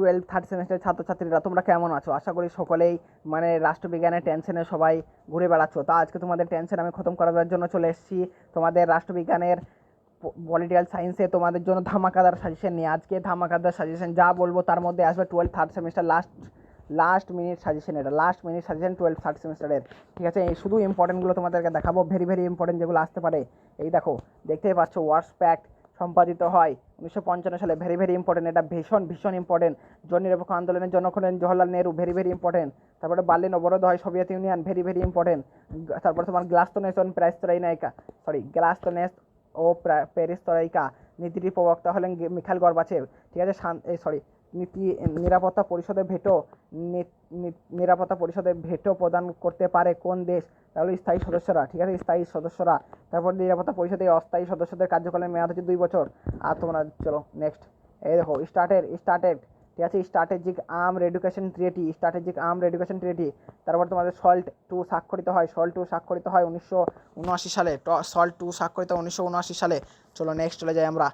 Twelve third সেমিস্টারের ছাত্রছাত্রীরা তোমরা কেমন আছো? আশা করি সকলেই মানে রাষ্ট্রবিজ্ঞানের টেনশনে সবাই ঘুরে বেড়াচ্ছ। তা আজকে তোমাদের টেনশন আমি খতম করার জন্য চলে এসেছি। তোমাদের রাষ্ট্রবিজ্ঞানের পলিটিক্যাল সায়েন্সে তোমাদের জন্য ধামাকাদার সাজেশন নিয়ে আজকে ধামাকাদার সাজেশন যা বলব তার মধ্যে আসবে twelve third semester last last minute suggestion এটা। Last minute suggestion twelve third সেমিস্টারের ঠিক আছে? এই শুধু ইম্পর্টেন্টগুলো তোমাদেরকে দেখাবো। ভেরি ভেরি ইম্পর্টেন্ট যেগুলো আসতে পারে। এই দেখো, দেখতেই পাচ্ছ ওয়ার্স প্যাক্ট সম্পাদিত হয়। উনিশশো পঞ্চান্ন সালে ভেরি ভেরি ইম্পর্টেন্ট এটা ভীষণ ভীষণ ইম্পর্টেন্ট জন নিরপেক্ষ আন্দোলনের জন্য করেন Jawaharlal Nehru very very important তারপরে বার্লিন অবরোধ হয় Soviet Union very very important তারপর তোমার গ্লাস্তনেশন প্রাইস্তরাইনাইকা সরি গ্লাস্তনেস ও প্যারিস্তরাইকা নীতিটির প্রবক্তা হলেন মিখাল গর্বাচেভ। ঠিক আছে সরি নীতি, নিরাপত্তা পরিষদের ভেটো নিরাপত্তা পরিষদের ভেটো প্রদান করতে পারে কোন দেশ? তাহলে স্থায়ী সদস্যরা, ঠিক আছে? স্থায়ী সদস্যরা। তারপর নিরাপত্তা পরিষদে অস্থায়ী সদস্যদের কার্যকালের মেয়াদ হচ্ছে দুই বছর। আর তোমরা চলো নেক্সট এই দেখো স্টার্টেড স্টার্টেড ঠিক আছে? Strategic arm reduction treaty strategic arm reduction treaty তারপর তোমাদের সল্ট টু স্বাক্ষরিত হয়। সল্ট টু স্বাক্ষরিত হয় উনিশশো উনআশি সালে। সল্ট টু স্বাক্ষরিত উনিশশো উনআশি সালে। চলো নেক্সট চলে যাই আমরা।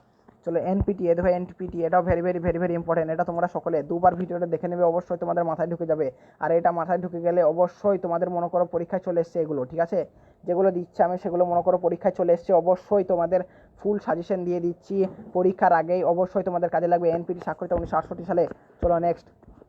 চলো এনপিটি এ দেখো এনপিটি এটাও very very very very important এটা তোমরা সকলে দুবার ভিডিওটা দেখে নেবে, অবশ্যই তোমাদের মাথায় ঢুকে যাবে। আর এটা মাথায় ঢুকে গেলে অবশ্যই তোমাদের মনে করো পরীক্ষায় চলে এসছে এগুলো, ঠিক আছে? যেগুলো দিচ্ছে, আমি সেগুলো মনে করো পরীক্ষায় চলে এসছে। অবশ্যই তোমাদের ফুল সাজেশন দিয়ে দিচ্ছি। পরীক্ষার আগেই অবশ্যই তোমাদের কাজে লাগবে এনপিটি স্বাক্ষরিত উনিশশো আটষট্টি সালে। চলো নেক্সট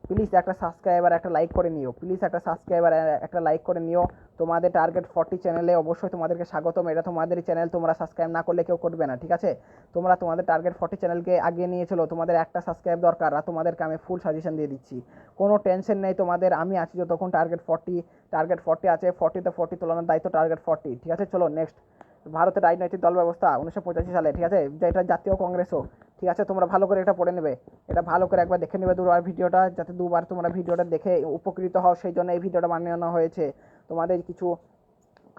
প্লিজ একটা সাবস্ক্রাইবার একটা লাইক করে নিও। প্লিজ একটা সাবস্ক্রাইবার একটা লাইক করে নিও। তোমাদের টার্গেট ফর্টি চ্যানেলে অবশ্যই তোমাদেরকে স্বাগতম। এটা তোমাদের চ্যানেল তোমরা সাবস্ক্রাইব না করলে কেউ করবে না, ঠিক আছে? তোমরা তোমাদের টার্গেট ফর্টি চ্যানেলকে আগিয়ে চলো। তোমাদের একটা সাবস্ক্রাইব দরকার, আর তোমাদেরকে আমি ফুল সাজেশন দিয়ে দিচ্ছি। কোনো টেনশন নেই, তোমাদের, আমি আছি যতক্ষণ টার্গেট ফর্টি টার্গেট ফর্টি আছে। ফর্টিতে ফর্টি তোলানোর দায়িত্ব টার্গেট ফর্টি ঠিক আছে? চলো নেক্সট ভারতের রাজনৈতিক দল ব্যবস্থা উনিশশো পঁচাশি সালে, ঠিক আছে? যেটা জাতীয় কংগ্রেসও। ঠিক আছে, তোমরা ভালো করে এটা পড়ে নেবে। এটা ভালো করে একবার দেখে নেবে দুবার ভিডিওটা, যাতে দুবার তোমরা ভিডিওটা দেখে উপকৃত হও, সেই জন্য এই ভিডিওটা বানানো হয়েছে। তোমাদের কিছু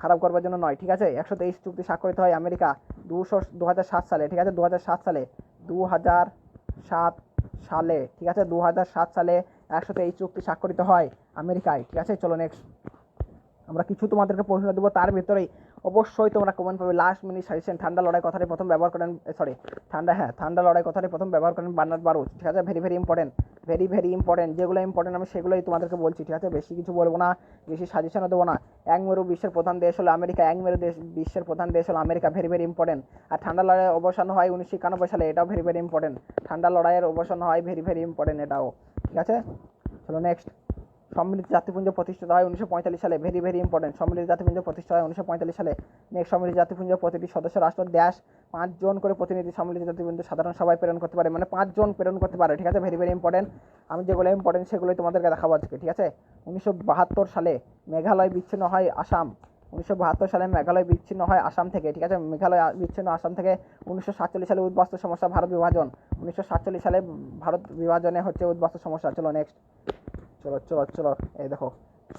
খারাপ করবার জন্য নয়, ঠিক আছে? একশো তেইশ চুক্তি স্বাক্ষরিত হয় আমেরিকা দুশো দু হাজার সাত সালে, ঠিক আছে? দু হাজার সাত সালে দু হাজার সাত সালে, ঠিক আছে? দু হাজার সাত সালে একশো তেইশ চুক্তি স্বাক্ষরিত হয় আমেরিকায়, ঠিক আছে? চলো নেক্সট আমরা কিছু তোমাদেরকে প্রশ্ন দেবো, তার ভিতরেই অবশ্যই তোমরা কমেন্ট পাবে। লাস্ট মিনিট সাজেশন ঠান্ডা লড়াই কথাটি প্রথম ব্যবহার করেন সরি ঠান্ডা হ্যাঁ ঠান্ডা লড়াই কথাটি প্রথম ব্যবহার করেন বার্নার্ড বারুচ, ঠিক আছে? Very very important very very important যেগুলো ইম্পর্টেন্ট আমি সেগুলোই তোমাদেরকে বলছি, ঠিক আছে? বেশি কিছু বলব না, বেশি সাজেশনও দেবো না। মেরু বিশ্বের প্রধান দেশ হলো আমেরিকা মেরু দেশ, বিশ্বের প্রধান দেশ হলো আমেরিকা ভেরি ভেরি ইম্পর্টেন্ট আর ঠান্ডা লড়াইয়ের অবসান হয় উনিশশো একানব্বই সালে, এটাও ভেরি ভেরি ইম্পর্টেন্ট ঠান্ডা লড়াইয়ের অবসান হয় ভেরি ভেরি ইম্পর্টেন্ট এটাও, ঠিক আছে? চলো নেক্সট সম্মিলিত জাতিপুঞ্জ প্রতিষ্ঠিত হয় উনিশশো পঁয়তাল্লিশ সালে। ভেরি ভেরি ইম্পর্টেন্ট সম্মিলিত জাতিপুঞ্জ প্রতিষ্ঠা হয় উনিশশো পঁয়তাল্লিশ সালে। নেক্সট সম্মিলিত জাতিপুঞ্জ প্রতিটি সদস্য, রাষ্ট্র, দেশ পাঁচজন করে প্রতিনিধি সম্মিলিত জাতিপুঞ্জ সাধারণ সভায় প্রেরণ করতে পারে। মানে পাঁচজন প্রেরণ করতে পারে। ঠিক আছে? ভেরি ভেরি ইম্পর্টেন্ট আমি যেগুলো ইম্পর্টেন্ট সেগুলোই তোমাদেরকে দেখাবো আজকে। ঠিক আছে? উনিশশো বাহাত্তর সালে মেঘালয় বিচ্ছিন্ন হয় আসাম। উনিশশো বাহাত্তর সালে মেঘালয় বিচ্ছিন্ন হয় আসাম থেকে। ঠিক আছে? মেঘালয় বিচ্ছিন্ন আসাম থেকে উনিশশো সাতচল্লিশ সালে উদ্বাস্ত সমস্যা, ভারত বিভাজন। উনিশশো সাতচল্লিশ সালে ভারত বিভাজনে হচ্ছে উদ্বাস্ত সমস্যা। চলো নেক্সট চলো চলো চলো। এই দেখো,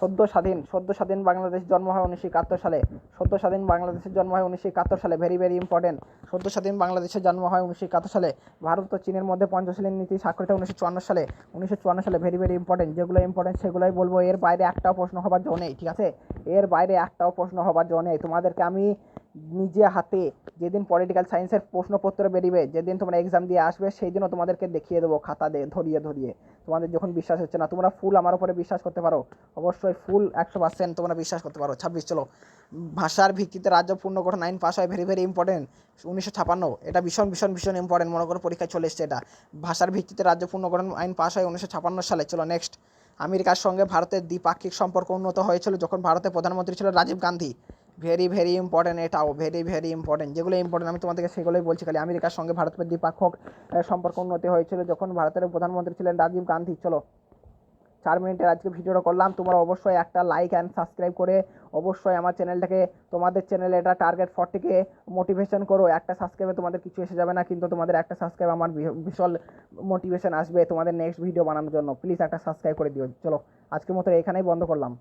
সদ্য স্বাধীন সদ্য স্বাধীন বাংলাদেশ জন্ম হয় উনিশশো একাত্তর সালে। সদ্য স্বাধীন বাংলাদেশের জন্ম হয় উনিশশো একাত্তর সালে। ভেরি ভেরি ইম্পর্টেন্ট সদ্য স্বাধীন বাংলাদেশের জন্ম হয় উনিশশো একাত্তর সালে। ভারত ও চীনের মধ্যে পঞ্চশীলের নীতি স্বাক্ষরিত উনিশশো চুয়ান্ন সালে। উনিশশো চুয়ান্ন সালে ভেরি ভেরি ইম্পর্টেন্ট যেগুলো ইম্পর্টেন্ট সেগুলোই বলব। এর বাইরে একটাও প্রশ্ন হবার জন্য নেই, ঠিক আছে? এর বাইরে একটাও প্রশ্ন হবার জন্য নেই। তোমাদেরকে আমি নিজে হাতে যেদিন পলিটিক্যাল সায়েন্সের প্রশ্নপত্র বেরিবে, যেদিন তোমরা এক্সাম দিয়ে আসবে সেই দিনও তোমাদেরকে দেখিয়ে দেবো খাতা দিয়ে, ধরিয়ে ধরিয়ে। তোমাদের যখন বিশ্বাস হচ্ছে না, তোমরা ফুল আমার উপরে বিশ্বাস করতে পারো। অবশ্যই ফুল একশো পার্সেন্ট তোমরা বিশ্বাস করতে পারো। ছাব্বিশ, চলো। ভাষার ভিত্তিতে রাজ্য পূর্ণগঠন আইন পাস হয় ভেরি ভেরি ইম্পর্টেন্ট উনিশশো ছাপান্ন, এটা ভীষণ ভীষণ ভীষণ ইম্পর্টেন্ট মনে করো পরীক্ষায় চলে এসছে এটা। ভাষার ভিত্তিতে রাজ্য পূর্ণগঠন আইন পাস হয় উনিশশো ছাপান্ন সালে। চলো নেক্সট আমেরিকার সঙ্গে ভারতের দ্বিপাক্ষিক সম্পর্ক উন্নত হয়েছিল যখন ভারতের প্রধানমন্ত্রী ছিল Rajiv Gandhi. Very very important এটাও ভেরি ভেরি ইম্পর্টেন্ট যেগুলো ইম্পর্টেন্ট আমি তোমাদেরকে সেগুলোই বলছি খালি। আমেরিকার সঙ্গে ভারতের দ্বিপাক্ষিক সম্পর্ক উন্নতি হয়েছিল যখন ভারতের প্রধানমন্ত্রী ছিলেন রাজীব গান্ধী। চলো, চার মিনিটের আজকে ভিডিওটা করলাম। তোমরা অবশ্যই একটা লাইক অ্যান্ড সাবস্ক্রাইব করে অবশ্যই আমার চ্যানেলটাকে তোমাদের চ্যানেলে এটা টার্গেট ফর্টিকে মোটিভেশন করো। একটা সাবস্ক্রাইবে তোমাদের কিছু এসে যাবে না, কিন্তু তোমাদের একটা সাবস্ক্রাইব আমার বিশাল মোটিভেশন আসবে তোমাদের নেক্সট ভিডিও বানানোর জন্য। প্লিজ একটা সাবস্ক্রাইব করে দিও। চলো, আজকের মতো এখানেই বন্ধ করলাম।